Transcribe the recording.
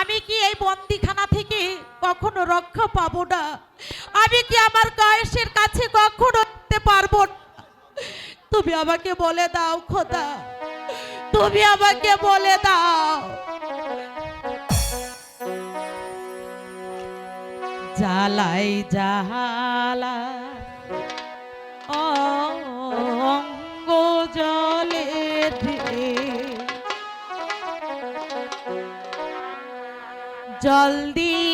আমি কি এই বন্দিখানা থেকে কখনো রক্ষা পাবো না? আমি কি আমার গায়েসের কাছে কখনো উঠতে পারব তুমি আমাকে বলে দাও, খোদা। তুমি আমাকে বলে দাও। জ্বালাই জাহালা জল দিয়ে